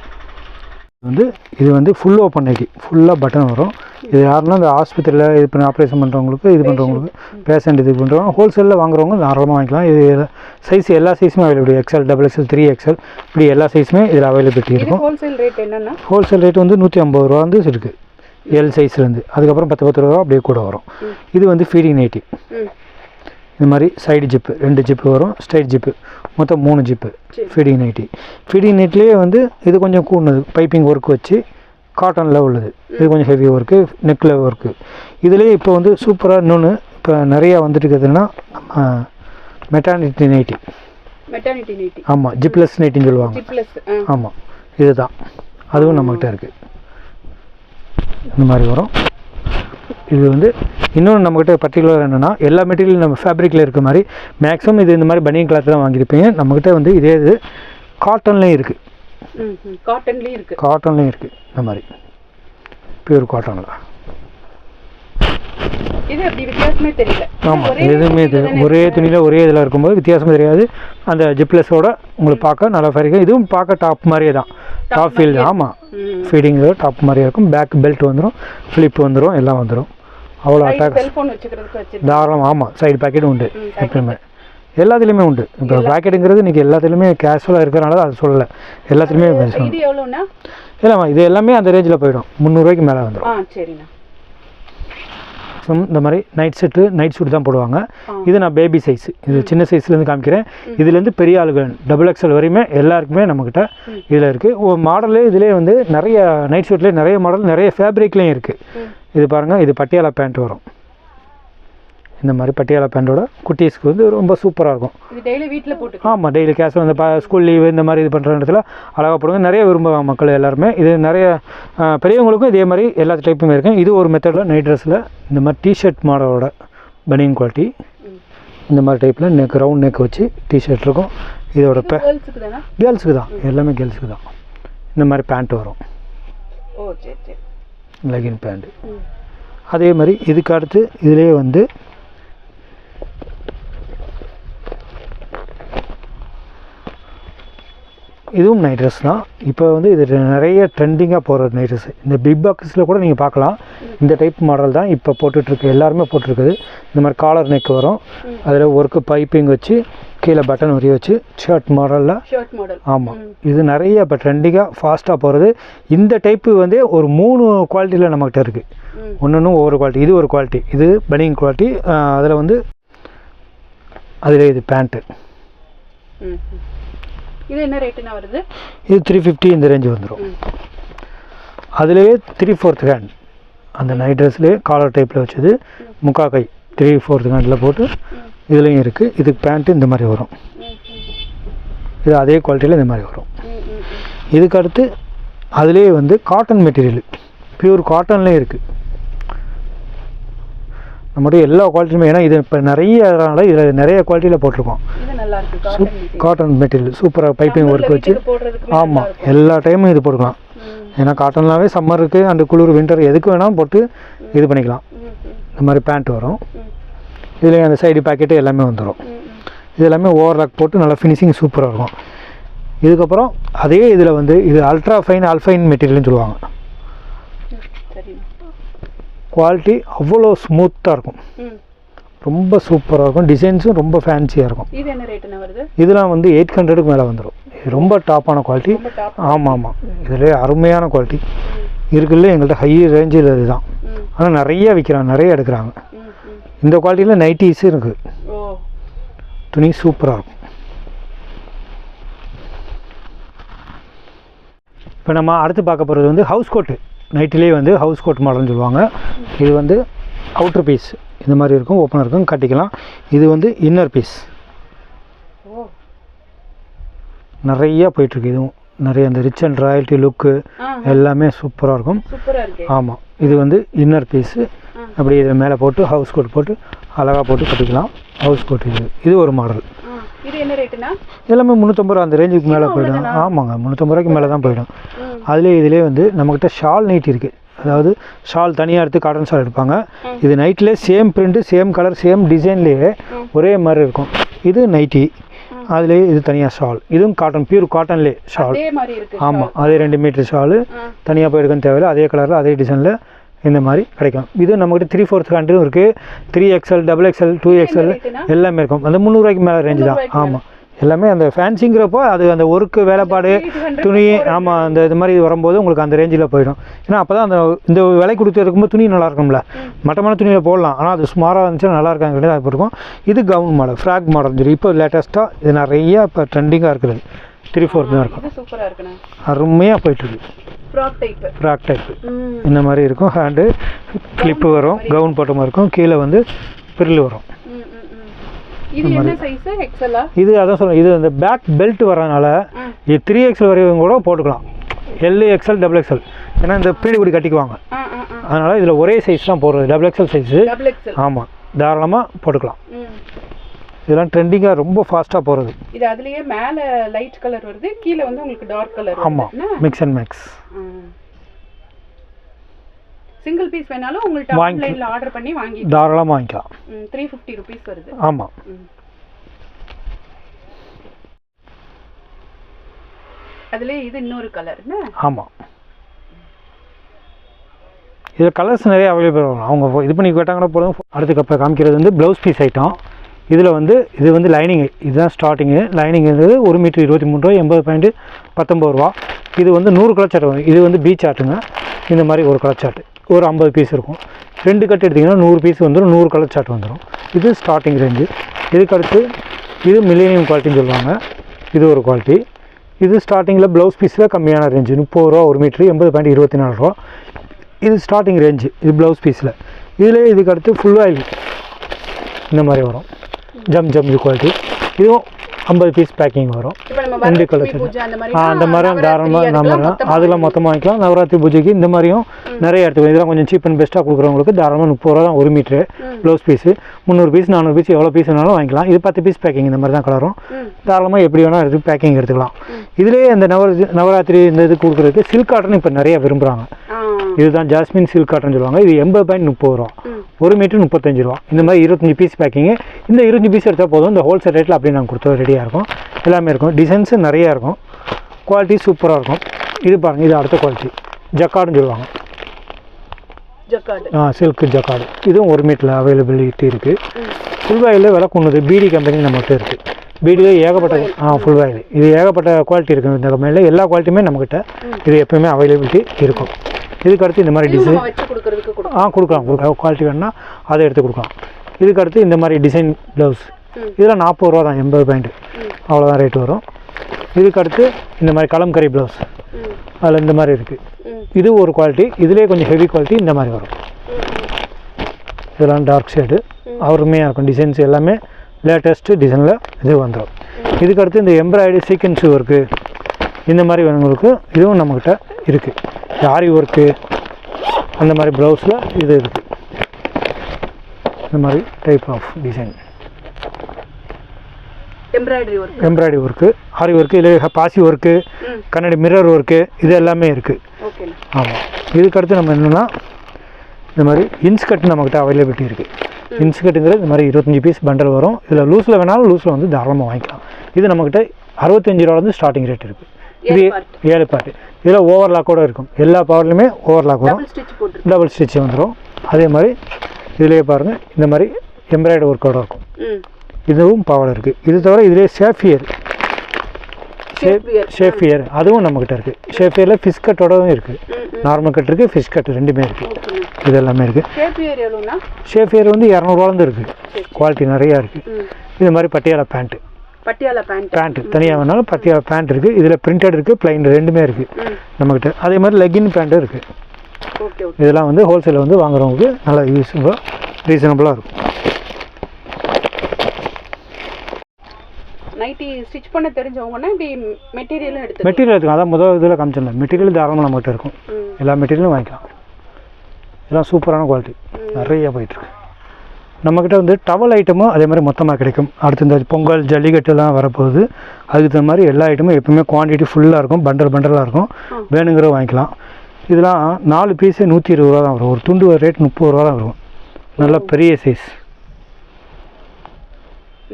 Speaker 2: வந்து இது வந்து ஃபுல் ஓப்பன் நைட்டி ஃபுல்லாக பட்டன் வரும். இது யாருன்னா இந்த ஆஸ்பத்திரியில் இது பண்ணி ஆப்ரேஷன் பண்ணுறவங்களுக்கு இது பண்ணுறவங்களுக்கு பேஷண்ட் இது பண்ணுறவங்க ஹோல்சேலில் வாங்குறவங்க தாராளமாக வாங்கிக்கலாம். இது சைஸ் எல்லா சைஸுமே available XL double XL three XL இப்படி எல்லா சைஸுமே இதில் அவைலபிலிட்டி இருக்கும்.
Speaker 1: ஹோல்சேல் ரேட் என்னன்னா?
Speaker 2: ஹோல்சேல் ரேட் வந்து நூற்றி ஐம்பது ரூபா வந்து இருக்குது எல் சைஸ்லேருந்து அதுக்கப்புறம் பத்து பத்து ரூபா அப்படியே கூட வரும். இது வந்து ஃபீடிங் நைட்டி இந்த மாதிரி சைடு ஜிப்பு ரெண்டு ஜிப்பு வரும். Straight zip. மொத்தம் மூணு ஜிப்பு. ஃபீடிங் நைட்டி ஃபீடிங் நைட்லேயே வந்து இது கொஞ்சம் கூடுனது. பைப்பிங் ஒர்க் வச்சு காட்டனில் உள்ளது இது. கொஞ்சம் ஹெவி ஒர்க்கு நெக்கில் ஒர்க்கு இதுலேயே இப்போ வந்து சூப்பராக இன்னொன்று இப்போ நிறையா வந்துட்டு இருக்குதுன்னா நம்ம மெட்டானிட்டி நைட்டி
Speaker 1: மெட்டர்னிட்டி நைட்டி
Speaker 2: ஆமாம் ஜிப்லெஸ் நைட்டின்னு சொல்லுவாங்க. ஆமாம் இதுதான். அதுவும் நம்மக்கிட்ட இருக்குது இந்த மாதிரி வரும். இது வந்து இன்னொன்று நம்மக்கிட்ட பர்டிகுலர் என்னென்னா எல்லா மெட்டீரியல் நம்ம ஃபேப்ரிக்கில் இருக்க மாதிரி மேக்ஸிமம் இது இந்த மாதிரி பனியன் கிளாத் தான் வாங்கியிருப்பீங்க. நம்மக்கிட்ட வந்து இதே இது காட்டன்லேயும் இருக்குது
Speaker 1: காட்டன்லேயும் இருக்கு.
Speaker 2: காட்டன்லேயும் இருக்குது இந்த மாதிரி. பியூர் காட்டனில்
Speaker 1: இது அப்படி வித்தியாசமே தெரியல.
Speaker 2: ஆமாம் எதுவுமே
Speaker 1: தானே
Speaker 2: ஒரே. துணியில் ஒரே இதில் இருக்கும்போது வித்தியாசம் தெரியாது. அந்த ஜிப்லெஸோட உங்களுக்கு பார்க்க நல்லா ஃபேரிக்கும் இதுவும் பார்க்க டாப் மாதிரியே தான். டாப் ஃபீல்
Speaker 1: மாதிரியே.
Speaker 2: ஆமாம்
Speaker 1: ம்.
Speaker 2: ஃபீடிங் டாப் மாதிரியே இருக்கும். பேக் பெல்ட் வந்துடும் ஃப்ளிப் வந்துடும் எல்லாம் வந்துடும் அவ்வளோ அட்டாக் தாராளம் ஆமாம் சைடு பாக்கெட்டும் உண்டு. எப்பயுமே. எல்லாத்துலேயுமே உண்டு. இப்போ பாக்கெட்டுங்கிறது இன்றைக்கி எல்லாத்துலேயுமே கேஷுவலாக இருக்கிறனால அது சொல்லலை. எல்லாத்துலேயுமே
Speaker 1: இது எவ்வளோண்ணா
Speaker 2: இல்லைம்மா இது எல்லாமே அந்த ரேஞ்சில் போயிடும். முந்நூறுரூவாய்க்கு மேலே வந்துடும்
Speaker 1: ஆ சரிண்ணா.
Speaker 2: ஸோ இந்த மாதிரி நைட் செட்டு நைட் சூட் தான் போடுவாங்க. இது நான் பேபி சைஸ் இது சின்ன சைஸ்லேருந்து காமிக்கிறேன். இதுலேருந்து பெரிய ஆளுகள் டபுள் எக்ஸல் வரையுமே எல்லாருக்குமே நம்மக்கிட்ட. இதில் இருக்குது மாடலே இதிலே வந்து நிறைய நைட் சூட்லேயே நிறைய மாடல் நிறைய ஃபேப்ரிக்லேயும் இருக்குது இது பாருங்கள் இது பட்டியாலா பேண்ட் வரும். இந்த மாதிரி பட்டியாலா பேண்டோட குட்டீஸ்க்கு வந்து ரொம்ப சூப்பராக இருக்கும்.
Speaker 1: டெய்லி வீட்ல போட்டு
Speaker 2: ஆமாம் டெய்லி கேஷ் இப்போ ஸ்கூல் லீவு இந்த மாதிரி இது பண்ணுற இடத்துல அழகாக போடுங்க. நிறைய விரும்புவாங்க மக்கள் எல்லாருமே. இது நிறைய பெரியவங்களுக்கும் இதே மாதிரி எல்லா டைப்புமே இருக்கும் இது ஒரு மெத்தடில் நைட் ட்ரெஸ்ஸில் இந்த மாதிரி டிஷர்ட் மாடலோட பனியன் குவாலிட்டி இந்த மாதிரி டைப்பில் நெக் ரவுண்ட் நெக் வச்சு டிஷர்ட் இருக்கும். இதோட பே
Speaker 1: கேர்ள்ஸுக்கு தானே?
Speaker 2: எல்லாமே கேர்ள்ஸுக்கு தான். இந்த மாதிரி பேண்ட் வரும். Legging pant. அதே மாதிரி இதுக்கு அடுத்து இதுலேயே வந்து இதுவும் நைட் ட்ரெஸ் தான். இப்போ வந்து இது நிறைய ட்ரெண்டிங்காக போகிற நைட் ட்ரெஸ் இந்த பிக் பாக்ஸில் கூட நீங்கள் பார்க்கலாம். இந்த டைப் மாடல் தான் இப்போ போட்டுட்ருக்கு. எல்லாருமே போட்டிருக்குது. இந்த மாதிரி காலர் நெக் வரும். அதில் ஒர்க்கு பைப்பிங் வச்சு கீழே பட்டன் உரிய வச்சு ஷர்ட் மாடலில்
Speaker 1: ஷர்ட் மாடல்
Speaker 2: ஆமாம் இது நிறைய இப்போ ட்ரெண்டிங்காக ஃபாஸ்ட்டாக போகிறது இந்த டைப்பு வந்து ஒரு மூணு குவாலிட்டியில் நம்மக்கிட்ட இருக்குது. ஒன்று ஒவ்வொரு குவாலிட்டி இது ஒரு குவாலிட்டி இது பனியன் குவாலிட்டி அதில் வந்து அதில் இது பேண்ட்டு.
Speaker 1: இது என்ன ரேட்டுனா வருது?
Speaker 2: இது த்ரீ ஃபிஃப்டி இந்த ரேஞ்சு வந்துடும். அதுலேயே த்ரீ ஃபோர்த் ஹேண்ட் அந்த நைட் ட்ரெஸ்லேயே காலர் டைப்பில் வச்சது முக்கா கை த்ரீ ஃபோர்த் ஹேண்டில் போட்டு இதுலேயும் இருக்குது இதுக்கு பேண்ட்டு இந்த மாதிரி வரும். இது அதே குவாலிட்டியில் இந்த மாதிரி வரும். இதுக்கு அடுத்து அதுலேயே வந்து காட்டன் மெட்டீரியல் பியூர் காட்டன்லேயும் இருக்குது நம்மகிட்ட எல்லா குவாலிட்டியுமே ஏன்னா இது இப்போ நிறைய இதனால இதில் நிறைய குவாலிட்டியில் போட்டிருக்கோம்.
Speaker 1: காட்டன் மெட்டீரியல்
Speaker 2: சூப்பராக பைப்பிங் ஒர்க் வச்சு. ஆமாம் எல்லா டைமும் இது போட்டுக்கலாம். ஏன்னா காட்டன்லாவே சம்மருக்கு அந்த குளிர் வின்டர் எதுக்கு வேணாலும் போட்டு இது பண்ணிக்கலாம். இந்த மாதிரி பேண்ட் வரும். இதுலேயும் அந்த சைடு பாக்கெட்டு எல்லாமே வந்துடும் இது எல்லாமே ஓவர்லாக் போட்டு நல்லா ஃபினிஷிங் சூப்பராக இருக்கும். இதுக்கப்புறம் அதே இதில் வந்து இது அல்ட்ரா ஃபைன் அல்ஃபைன் மெட்டீரியல்னு சொல்லுவாங்க. குவாலிட்டி அவ்வளோ ஸ்மூத்தாக இருக்கும். ரொம்ப சூப்பராக இருக்கும். டிசைன்ஸும் ரொம்ப ஃபேன்சியாக இருக்கும். இதெல்லாம் வந்து எயிட் ஹண்ட்ரடுக்கு மேலே வந்துடும் இது ரொம்ப டாப்பான குவாலிட்டி ஆமாம் ஆமாம். இதில் அருமையான குவாலிட்டி இருக்குல்ல எங்கள்கிட்ட ஹை ரேஞ்சில் இதுதான். ஆனால் நிறைய விற்கிறாங்க நிறைய எடுக்கிறாங்க. இந்த குவாலிட்டியில் நைட்டிஸும் இருக்குது துணி சூப்பராக இருக்கும். இப்போ நம்ம அடுத்து பார்க்க போகிறது வந்து ஹவுஸ் கோட்டு நைட்டிலே வந்து ஹவுஸ் கோட் மாடல்னு சொல்லுவாங்க. இது வந்து அவுட்டர் பீஸ் இந்த மாதிரி இருக்கும் ஓப்பனாக இருக்கும் கட்டிக்கலாம். இது வந்து இன்னர் பீஸ் நிறைய போயிட்டுருக்கு இதுவும். நிறைய இந்த ரிச் அண்ட் ராயல்ட்டி லுக்கு எல்லாமே சூப்பராக இருக்கும். ஆமாம் இது வந்து இன்னர் பீஸு அப்படி இதில் மேலே போட்டு ஹவுஸ் கோட் போட்டு அழகாக போட்டு கட்டிக்கலாம். ஹவுஸ் கோட் இது. இது ஒரு மாடல்
Speaker 1: இது என்ன ரேட்டுனா
Speaker 2: எல்லாமே முந்நூற்றம்பது ரூபா அந்த ரேஞ்சுக்கு மேலே போயிடும். ஆமாங்க முந்நூற்றம்பது ரூபாய்க்கு மேலே தான் போயிடும். அதுலேயே இதிலே வந்து நம்மக்கிட்ட ஷால் நைட்டி இருக்குது அதாவது ஷால் தனியாக எடுத்து காட்டன் ஷால் எடுப்பாங்க. இது நைட்டில் same print same colour same டிசைன்லேயே ஒரே மாதிரி இருக்கும். இது நைட்டி. அதுலேயே இது தனியாக ஷால். இதுவும் காட்டன் பியூர் காட்டன்லேயே ஷால். ஆமாம் அதே ரெண்டு மீட்டர் ஷாலு. தனியாக போய் எடுக்கணும் தேவையில்லை அதே கலரில் அதே டிசைனில் இந்த மாதிரி கிடைக்கும். இது நம்மக்கிட்ட த்ரீ ஃபோர்த் ஹண்ட்ரடும் இருக்குது three XL double XL two XL எல்லாமே இருக்கும். அந்த முந்நூறுவாய்க்கு மேலே ரேஞ்சு தான். ஆமாம் எல்லாமே அந்த ஃபேன்சிங்கிறப்போ அது அந்த ஒர்க்கு வேலைப்பாடு
Speaker 1: 800
Speaker 2: துணி ஆமாம் அந்த இது மாதிரி வரும்போது உங்களுக்கு அந்த ரேஞ்சில் போயிடும். ஏன்னா அப்போ தான் அந்த இந்த விலை கொடுத்து இருக்கும்போது துணி நல்லா இருக்கும்ல. மட்டமான துணியில் போடலாம். ஆனால் அது சுமாராக இருந்துச்சுன்னா நல்லா இருக்காங்க இருக்கும். இது கவுன் மாடல் ஃப்ராக் மாடல் சொல்லி இப்போ லேட்டஸ்ட்டாக இது நிறைய இப்போ ட்ரெண்டிங்காக இருக்குது. த்ரீ ஃபோர்த் தான் இருக்கும்.
Speaker 1: இருக்குண்ணா.
Speaker 2: அருமையாக போயிட்டுருக்கு.
Speaker 1: ஃப்ராக் டைப்
Speaker 2: ஃப்ராக் டைப் இந்த மாதிரி இருக்கும். ஹேண்டு கிளிப்பு வரும். கவுன் போட்ட மாதிரி இருக்கும். கீழே வந்து பிரில் வரும்.
Speaker 1: இது
Speaker 2: அதான் சொல்றேன். இது அந்த பேக் பெல்ட் வரனால. இது த்ரீ எக்ஸல் வரையும் கூட போட்டுக்கலாம். எல் எக்ஸல் டபுள் எக்ஸல் ஏன்னா இந்த பின்னாடி இப்படி கட்டிக்குவாங்க. அதனால் இதில் ஒரே சைஸ் தான் போடுறது. டபுள் எக்ஸல் சைஸு ஆமாம் தாராளமாக போட்டுக்கலாம். இதெல்லாம் ட்ரெண்டிங்காக ரொம்ப ஃபாஸ்ட்டாக போகிறது
Speaker 1: இது அதுலயே மேல லைட் கலர் வருது கீழ வந்து உங்களுக்கு டார்க் கலர்
Speaker 2: ஆமாம் mix and match
Speaker 1: single piece வேணாலும் உங்கள்ட்ட
Speaker 2: வாங்கி-
Speaker 1: ஆன்லைன்ல ஆர்டர் பண்ணி வாங்கி
Speaker 2: தாராளமாக வாங்கிக்கலாம்.
Speaker 1: த்ரீ ஃபிஃப்டி ருபீஸ் வருது.
Speaker 2: ஆமாம்.
Speaker 1: அதுலயே இது இன்னொரு கலர்
Speaker 2: ஆமாம் இதில் கலர்ஸ் நிறைய அவைலபிள் வரும். அவங்க இது பண்ணி கேட்டாங்கன்னா போதும். அடுத்து இப்போ காமிக்கிறது வந்து ப்ளவுஸ் பீஸ் ஐட்டம் இதில் வந்து இது வந்து லைனிங் இதுதான் ஸ்டார்டிங்கு லைனிங் இருந்தது ஒரு மீட்டர் இருபத்தி மூணு ரூபா எண்பது பாயிண்ட்டு பத்தொம்பது ரூபா இது வந்து நூறு கலர் சார்ட் வரும். இது வந்து பீச் சார்ட்டுங்க இந்த மாதிரி ஒரு கலர் சார்ட் ஒரு ஐம்பது பீஸ் இருக்கும். ரெண்டு கட்டு எடுத்திங்கன்னா நூறு பீஸ் வந்துடும் நூறு கலர் சார்ட் வந்துடும் இது ஸ்டார்டிங் ரேஞ்சு இதுக்கடுத்து இது மில்லேனியம் குவாலிட்டின்னு சொல்லுவாங்க. இது ஒரு குவாலிட்டி இது ஸ்டார்டிங்கில் ப்ளவுஸ் பீஸில் கம்மியான ரேஞ்சு முப்பது ரூபா ஒரு மீட்ரு எண்பது பாயிண்ட் இருபத்தி நாலு ரூபா இது ஸ்டார்டிங் ரேஞ்சு இது ப்ளவுஸ் பீஸில் இதில் இதுக்கு அடுத்து ஃபுல் ஆயில் இந்த மாதிரி வரும். ஜம் ஜம் குவாலிட்டி இதுவும் ஐம்பது பீஸ் பேக்கிங் வரும். ரெண்டு கலர்
Speaker 1: அந்த
Speaker 2: ஆ அந்த மாதிரி தாராளமாக நம்ம அதெல்லாம் மொத்தமாக வாங்கிக்கலாம். நவராத்திரி பூஜைக்கு இந்த மாதிரியும் நிறைய எடுத்துக்கலாம். இதெல்லாம் கொஞ்சம் சீப் அண்ட் பெஸ்ட்டாக கொடுக்குறவங்களுக்கு தாராளமாக முப்பது ரூபா தான் ஒரு மீட்ரு ப்ளவுஸ் பீஸு முந்நூறு பீஸ் நானூறு பீஸ் எவ்வளோ பீஸ் வேணாலும் வாங்கிக்கலாம். இது பத்து பீஸ் பேக்கிங் இந்த மாதிரி தான் கலரும். தாராளமாக எப்படி வேணால் எடுத்து பேக்கிங் எடுத்துக்கலாம். இதுலேயே இந்த நவ நவராத்திரி இந்த இது கொடுக்குறதுக்கு சில்க் காட்டன் இப்போ நிறைய விரும்புகிறாங்க இதுதான் ஜாஸ்மின் சில்க் காட்டன் சொல்லுவாங்க. இது எண்பது பாயிண்ட் முப்பது ரூபா. ஒரு மீட்டர் முப்பத்தஞ்சு ரூபா. இந்த மாதிரி இருபத்தஞ்சி பீஸ் பேக்கிங்கு இந்த இருபத்தஞ்சி பீஸ் எடுத்தால் போதும். இந்த ஹோல்சேல் ரேட்டில் அப்படியே நாங்கள் கொடுத்தது ரெடியாக இருக்கும். எல்லாமே இருக்கும். டிசைன்ஸு நிறையா இருக்கும். குவாலிட்டி சூப்பராக இருக்கும். இது பாருங்கள் இது அடுத்த குவாலிட்டி ஜக்கார்டுன்னு சொல்லுவாங்க. ஆ சில்க் ஜக்கார்டு இதுவும் ஒரு மீட்டரில் அவைலபிலிட்டி இருக்குது ஃபுல் வாயில் விலை கொண்டது பிடி கம்பெனி நம்மகிட்ட இருக்குது பிடியில் ஏகப்பட்ட ஆ ஃபுல் வாயில் இது ஏகப்பட்ட குவாலிட்டி இருக்குது இந்த கம்பெனியில் எல்லா குவாலிட்டியுமே நம்மக்கிட்ட இது எப்பவுமே அவைலபிலிட்டி இருக்கும். இதுக்கு அடுத்து இந்த மாதிரி டிசைன் ஆ கொடுக்கலாம் கொடுக்கலாம். குவாலிட்டி வேணும்னா அதை எடுத்து கொடுக்கலாம். இதுக்கு அடுத்து இந்த மாதிரி டிசைன் ப்ளவுஸ்
Speaker 1: ம்.
Speaker 2: இதில் நாற்பது ரூபா தான் எண்பது பாயிண்ட் அவ்வளோதான் ரேட் வரும். இதுக்கு அடுத்து இந்த மாதிரி கலம்கரி ப்ளவுஸ் அதில் இந்த மாதிரி இருக்குது இது ஒரு குவாலிட்டி இதுலேயே கொஞ்சம் ஹெவி குவாலிட்டி இந்த மாதிரி வரும். இதெல்லாம் டார்க் ஷேடு அருமையாக இருக்கும். டிசைன்ஸ் எல்லாமே லேட்டஸ்ட்டு டிசைனில் இது வந்துடும் இதுக்கு அடுத்து இந்த எம்ப்ராய்டரி சீக்வன்ஸ் ஒர்க்கு இந்த மாதிரி வேணுங்களுக்கு இதுவும் நம்மக்கிட்ட இருக்குது ஆரி ஒர்க்கு அந்த மாதிரி ப்ளவுஸில் இது இருக்குது இந்த மாதிரி type of design
Speaker 1: embroidery work
Speaker 2: embroidery work aari work இல்லை பாசி ஒர்க்கு கண்ணாடி மிரர் ஒர்க்கு இது எல்லாமே இருக்குது ஆமாம் இதுக்கு அடுத்து நம்ம என்னென்னா இந்த மாதிரி இன்ஸ்கட் நம்மக்கிட்ட அவைலபிலிட்டி இருக்குது இன்ஸ்கட்டுங்கிறது இந்த மாதிரி இருபத்தஞ்சி பீஸ் பண்டல் வரும். இதில் லூஸில் வேணாலும் லூஸில் வந்து தாராளமாக வாங்கிக்கலாம். இது நம்மக்கிட்ட அறுபத்தஞ்சு ரூபாலேருந்து ஸ்டார்டிங் ரேட் இருக்குது இது
Speaker 1: ஏழு
Speaker 2: பார்ட்டு இதில் ஓவர்லாக்கோட இருக்கும். எல்லா பவர்லையுமே ஓவர்லாக் வரும்.
Speaker 1: டபுள் ஸ்டிச்
Speaker 2: வந்துடும் அதே மாதிரி இதுலேயே பாருங்கள் இந்த மாதிரி எம்ப்ராய்டரி ஒர்க்கோட இருக்கும். இதுவும் பவர் இருக்குது இது தவிர ஷேஃபியர்
Speaker 1: Shapewear.
Speaker 2: ஷேஃபியர் அதுவும் நம்மக்கிட்ட இருக்குது ஷேஃபியரில் ஃபிஷ் கட்டோடவும் இருக்குது நார்மல் கட் இருக்குது ஃபிஷ் கட் ரெண்டுமே இருக்குது இது எல்லாமே இருக்குது ஷேஃபியர் வந்து இரநூறுவாலேருந்து இருக்குது குவாலிட்டி நிறையா இருக்குது இது மாதிரி Patiala pant
Speaker 1: Patiala pant
Speaker 2: pant தனியாக வேணாலும் பட்டியாலா பேண்ட் இருக்குது இதில் பிரிண்டட் இருக்குது ப்ளைன் ரெண்டுமே இருக்குது நம்மக்கிட்ட அதே மாதிரி லெக்கின் பேண்ட்டும் இருக்குது இதெல்லாம் வந்து ஹோல்சேலில் வந்து வாங்குறவங்களுக்கு நல்லா யூஸ்ஃபுல்லாக ரீசனபுளாக இருக்கும்.
Speaker 1: நைட்டி ஸ்டிச் பண்ண தெரிஞ்சவங்கன்னா இப்படி மெட்டீரியலும் எடுத்து
Speaker 2: மெட்டீரியல் இருக்கும் அதான் முதல் இதில் காமிச்சிடலாம் மெட்டீரியல் தாராளமாக நம்மகிட்ட இருக்கும். எல்லா மெட்டீரியலும் வாங்கிக்கலாம். இதெல்லாம் சூப்பரான குவாலிட்டி நிறைய போயிட்டுருக்கு நம்மக்கிட்ட வந்து டவல் ஐட்டமும் அதே மாதிரி மொத்தமாக கிடைக்கும். அடுத்து இந்த பொங்கல் ஜல்லிக்கட்டுலாம் வரப்போகுது. அதுக்கு தகுந்த மாதிரி எல்லா ஐட்டமும் எப்பவுமே குவான்டிட்டி ஃபுல்லாக இருக்கும் பண்டல் பண்டலாக இருக்கும். வேணுங்கிற வாங்கிக்கலாம். இதெல்லாம் நாலு பீஸே நூற்றி இருபது ரூபா தான் வரும். ஒரு துண்டு ரேட் முப்பது ரூபா தான் வரும். நல்ல பெரிய சைஸ்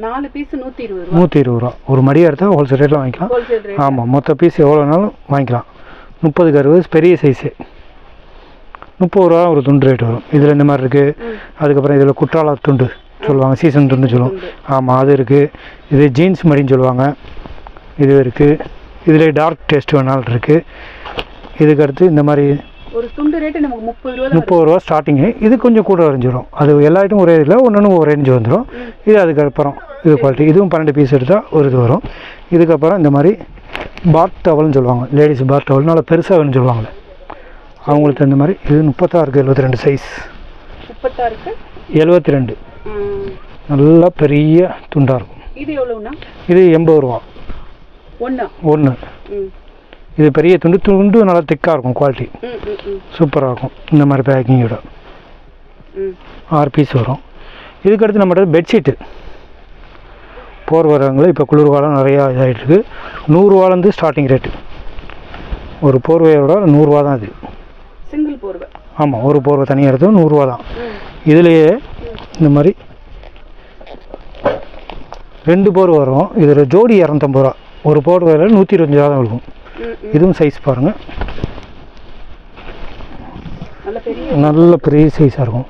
Speaker 1: நாலு பீஸ் நூற்றி இருபது ரூபா.
Speaker 2: நூற்றி இருபது ரூபா. ஒரு மடியாக எடுத்தால் ஹோல்சேல் ரேட்டில் வாங்கிக்கலாம். ஆமாம் மொத்த பீஸ் எவ்வளோ வேணாலும் வாங்கிக்கலாம். முப்பதுக்கு அறுபது பெரிய சைஸு முப்பது ரூபா ஒரு துண்டு ரேட் வரும். இதில் இந்த மாதிரி இருக்குது. அதுக்கப்புறம் இதில் குற்றால துண்டு சொல்லுவாங்க. சீசன் துண்டு சொல்லுவோம். ஆமாம் அது இருக்குது இது ஜீன்ஸ் மடின்னு சொல்லுவாங்க. இது இருக்குது இதில் டார்க் டேஸ்ட் வேணாலும் இருக்குது இதுக்கு அடுத்து இந்த மாதிரி
Speaker 1: ஒரு துண்டு ரேட்டு நமக்கு முப்பது ரூபா
Speaker 2: முப்பது ரூபா ஸ்டார்டிங்கு இது கொஞ்சம் கூட வரைஞ்சிரும். அது எல்லா ஐட்டம் ஒரே இதில் ஒன்று ஒரு ரேஞ்ச் வந்துடும் இது அதுக்கப்புறம் இது குவாலிட்டி இதுவும் பன்னெண்டு பீஸ் எடுத்தால் ஒரு இது வரும். இதுக்கப்புறம் இந்த மாதிரி பாத் டவல்னு சொல்லுவாங்க. லேடிஸ் பாத் டவல் நல்லா பெருசாக வேணும்னு சொல்லுவாங்கள்ல அவங்களுக்கு இந்த மாதிரி இது முப்பத்தாறுக்கு எழுபத்தி ரெண்டு சைஸ்
Speaker 1: முப்பத்தாறுக்கு?
Speaker 2: எழுபத்தி ரெண்டு. நல்லா பெரிய துண்டாக இருக்கும்.
Speaker 1: இது எவ்வளோண்ணா
Speaker 2: இது எண்பது ரூபா.
Speaker 1: ஒன்றா
Speaker 2: ஒன்று இது பெரிய துண்டு துண்டு நல்லா திக்காக இருக்கும் குவாலிட்டி சூப்பராக இருக்கும். இந்த மாதிரி பேக்கிங்கோட ஆறு பீஸ் வரும். இதுக்கடுத்து நம்மகிட்ட பெட்ஷீட்டு போர் வரவங்கள இப்போ குளிர் காலம் நிறையா இதாகிட்டுருக்கு நூறுரூவாலேருந்து ஸ்டார்டிங் ரேட்டு ஒரு போர்வையோட நூறுரூவா தான் இது.
Speaker 1: சிங்கிள் போர்வை.
Speaker 2: ஆமாம் ஒரு போர்வை தனியாக எடுத்து நூறுரூவா தான். இதுலேயே இந்த மாதிரி ரெண்டு போர்வை வரும். இதில் ஜோடி இரநூத்தம்பது ரூபா. ஒரு போர்வையில் நூற்றி இருபத்தஞ்சு ரூபா தான் இருக்கும் இதுவும் சைஸ் பாருங்கள்
Speaker 1: நல்ல பெரிய
Speaker 2: சைஸாக இருக்கும்.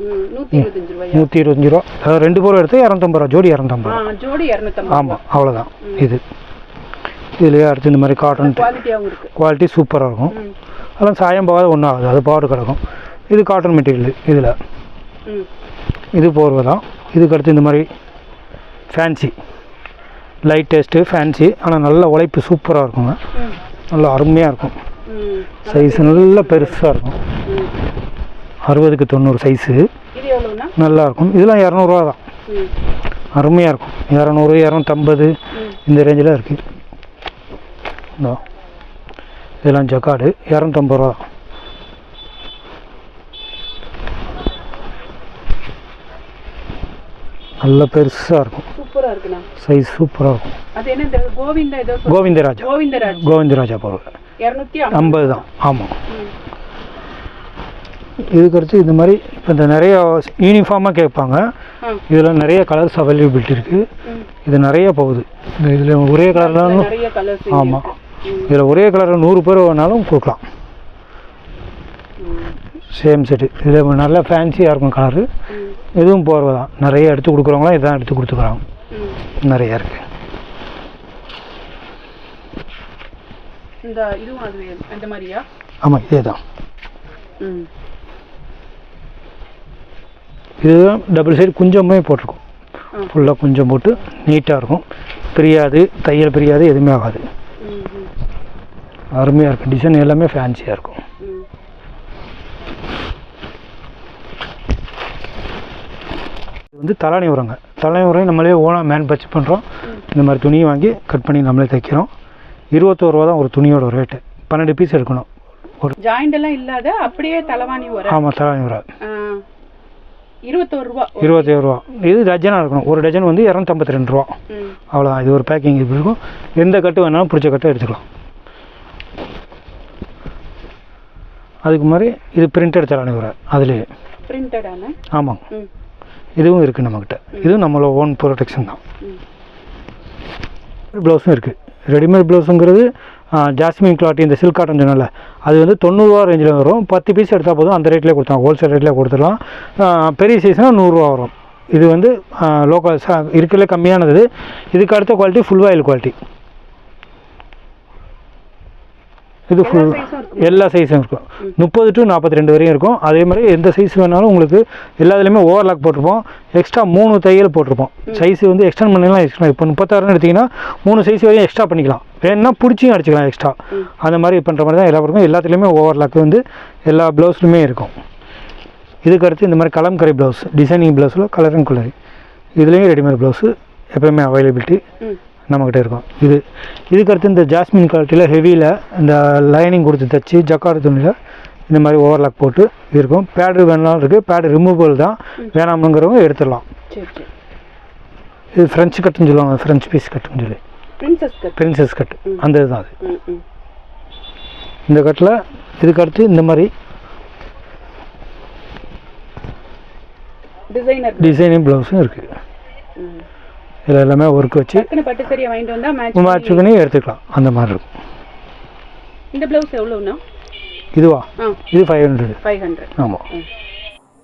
Speaker 1: நூற்றி இருபத்தஞ்சு
Speaker 2: ரூபா. அதாவது ரெண்டு போர்வை எடுத்து இரநூத்தம்பது ரூபா ஜோடி இரநூத்தம்பது ரூபா.
Speaker 1: ஜோடி இரநூத்தம்பது
Speaker 2: ஆமாம் அவ்வளோதான் இது. இதுலேயே அடுத்து இந்த மாதிரி காட்டன் குவாலிட்டி சூப்பராக இருக்கும். அதெல்லாம் சாயம் போகாத ஒன்றும் ஆகுது. அது பாடு கிடக்கும். இது காட்டன் மெட்டீரியல் இதில். இது போர்வை தான். இதுக்கு அடுத்து இந்த மாதிரி ஃபேன்சி லைட் டேஸ்ட்டு ஃபேன்சி ஆனால் நல்ல உழைப்பு சூப்பராக இருக்குங்க. நல்லா அருமையாக இருக்கும். சைஸ் நல்ல பெருசாக இருக்கும். அறுபதுக்கு தொண்ணூறு சைஸு நல்லா இருக்கும். இதெல்லாம் இரநூறுவா தான். அருமையாக இருக்கும். இரநூறு இரநூத்தம்பது இந்த ரேஞ்சில் இருக்குது இதெல்லாம் ஜக்காடு. இரநூத்தம்பது ரூபா. நல்ல பெருசாக இருக்கும்.
Speaker 1: இருக்குண்ணா.
Speaker 2: சைஸ் சூப்பராக இருக்கும்.
Speaker 1: அது என்ன இந்த கோவிந்தா ஏதோ சொல்~
Speaker 2: கோவிந்தராஜா.
Speaker 1: கோவிந்தராஜ்.
Speaker 2: கோவிந்தராஜா பொருள்.
Speaker 1: இரநூத்தி
Speaker 2: ஐம்பது. தான். ஆமாம்
Speaker 1: ம்.
Speaker 2: இதுக்கு அடுத்து இந்த மாதிரி இப்போ இந்த நிறைய யூனிஃபார்மாக கேட்பாங்க. இதில் நிறைய கலர்ஸ் அவைலபிலிட்டி இருக்குது இது நிறைய போகுது. இந்த இதில் ஒரே கலர்லாம் ஆமாம் இதில் ஒரே கலர் நூறு பேர் வேணாலும் கொடுக்கலாம். சேம் செட்டு இதில் நல்ல ஃபேன்சியாக இருக்கும் கலரு இதுவும் போர்வை தான். நிறைய எடுத்து கொடுக்குறவங்களாம் இதான் எடுத்து கொடுத்துக்குறாங்க. நிறைய இருக்குது
Speaker 1: இந்த இதுவும் அது அந்த மாதிரியா?
Speaker 2: ஆமாம் இதே தான் இதுதான் டபுள் சைடு குஞ்சமே போட்டிருக்கோம். ஃபுல்லாக குஞ்சம் போட்டு நீட்டாக இருக்கும். பிரியாது தையல் பிரியாது எதுவுமே ஆகாது. அருமையாக இருக்கும் டிசைன் எல்லாமே ஃபேன்சியாக இருக்கும். இது வந்து தலாணி உரங்க. தலாணி உரம் நம்மளே ஓனாக மேனுஃபேக்சர் பண்ணுறோம் இந்த மாதிரி துணியை வாங்கி கட் பண்ணி நம்மளே தைக்கிறோம். இருபத்தோரு ரூபா தான் ஒரு துணியோட ரேட்டு பன்னெண்டு பீஸ் எடுக்கணும். ஒரு
Speaker 1: ஜாயிண்ட் எல்லாம் இல்லாத அப்படியே தலைவாணி வர
Speaker 2: ஆமாம் தலாணி உரம்.
Speaker 1: இருபத்தோரு ரூபா.
Speaker 2: இருபத்தேழு ரூபா. இது டஜனாக இருக்கணும். ஒரு டஜன் வந்து இரநூத்தம்பத்தி ரெண்டு ரூபா. அவ்வளோதான் இது ஒரு பேக்கிங் இப்படி இருக்கும். எந்த கட்டு வேணாலும் பிடிச்ச கட்டை எடுத்துக்கலாம். அதுக்கு மாதிரி இது பிரிண்டட் தலாணி உரம் அதுலேயே.
Speaker 1: பிரிண்டடான
Speaker 2: ஆமாங்க இதுவும் இருக்குது நம்மக்கிட்ட இதுவும் நம்மளோட ஓன் ப்ரொடெக்ஷன் தான். ப்ளவுஸும் இருக்குது ரெடிமேட் ப்ளவுஸுங்கிறது ஜாஸ்மின் கிளாத் இந்த சில்க் காட்டன் சொன்னல அது வந்து தொண்ணூறுரூவா ரேஞ்சில் வரும். பத்து பீஸ் எடுத்தால் போதும் அந்த ரேட்லேயே கொடுத்தாங்க ஹோல்சேல் ரேட்லேயே கொடுத்துடலாம். பெரிய சைஸ்னால் நூறுரூவா வரும். இது வந்து லோக்கல் இருக்கிறதுல கம்மியானது. இதுக்கு அடுத்த குவாலிட்டி ஃபுல் ஆயில் குவாலிட்டி இது ஃபுல்? எல்லா சைஸும் இருக்கும். முப்பது டு நாற்பத்தி ரெண்டு வரையும் இருக்கும். அதே மாதிரி எந்த சைஸ் வேணாலும் உங்களுக்கு எல்லாத்துலேயுமே ஓவர்லாக் போட்டிருப்போம். எக்ஸ்ட்ரா மூணு தையல் போட்டிருப்போம். சைஸ் வந்து எக்ஸ்டெண்ட் பண்ணிக்கலாம் எக்ஸ்ட்ரா இப்போ முப்பத்தாறுன்னு எடுத்திங்கன்னா மூணு சைஸ் வரையும் எக்ஸ்ட்ரா பண்ணிக்கலாம். வேணும்னா பிடிச்சியும் அடிச்சுக்கலாம் எக்ஸ்ட்ரா அந்த மாதிரி பண்ணுற மாதிரி தான் எல்லா படமும் எல்லாத்துலேயுமே ஓவர்லாக் வந்து எல்லா ப்ளவுஸ்லையுமே இருக்கும். இதுக்கு அடுத்து இந்த மாதிரி கலம்கரி ப்ளவுஸ் டிசைனிங் ப்ளவுஸில் கலரிங் கலரி இதுலேயும் ரெடிமேட் ப்ளவுஸு எப்போயுமே அவைலபிலிட்டி நம்மக்கிட்ட இருக்கும். இது இதுக்கு அடுத்து இந்த ஜாஸ்மின் குவாலிட்டியில் ஹெவியில் இந்த லைனிங் கொடுத்து தச்சு ஜக்காடு துணியில் இந்த மாதிரி ஓவர்லாக் போட்டு இருக்கும். பேடு வேணாலும் இருக்குது பேடு ரிமூவபிள் தான். வேணாமுங்கிறவங்க எடுத்துடலாம். இது ஃப்ரெஞ்சு கட்டுன்னு சொல்லுவாங்க. ஃப்ரெஞ்ச் பீஸ் கட்டுன்னு சொல்லி.
Speaker 1: பிரின்சஸ் கட்
Speaker 2: அந்த இதுதான் அது. இந்த கட்டில் இதுக்கு அடுத்து இந்த மாதிரி
Speaker 1: டிசைனர்
Speaker 2: டிசைனிங் ப்ளவுஸும் இருக்குது இதில் எல்லாமே ஒர்க் வச்சு
Speaker 1: பட்டு சரியா வாங்கிட்டு வந்தா மேட்ச்
Speaker 2: பண்ணி எடுத்துக்கலாம். அந்த மாதிரி இருக்கும்.
Speaker 1: இந்த ப்ளவுஸ் எவ்வளோண்ணா
Speaker 2: இதுவா? இது ஃபைவ் ஹண்ட்ரட்
Speaker 1: ஃபைவ் ஹண்ட்ரட்
Speaker 2: ஆமாம்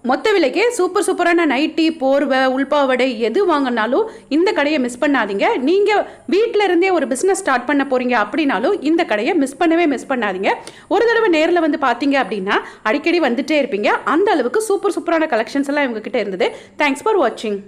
Speaker 1: மொத்த விலைக்கே சூப்பர் சூப்பரான நைட்டி போர்வை உள்பாவடை எது வாங்கினாலும் இந்த கடையை மிஸ் பண்ணாதீங்க. நீங்கள் வீட்டில் இருந்தே ஒரு பிஸ்னஸ் ஸ்டார்ட் பண்ண போகிறீங்க அப்படின்னாலும் இந்த கடையை மிஸ் பண்ணவே மிஸ் பண்ணாதீங்க. ஒரு தடவை நேரில் வந்து பார்த்தீங்க அப்படின்னா அடிக்கடி வந்துட்டே இருப்பீங்க. அந்த அளவுக்கு சூப்பர் சூப்பரான கலெக்ஷன்ஸ் எல்லாம் இவங்க கிட்ட இருந்தது. தேங்க்ஸ் ஃபார் வாட்சிங்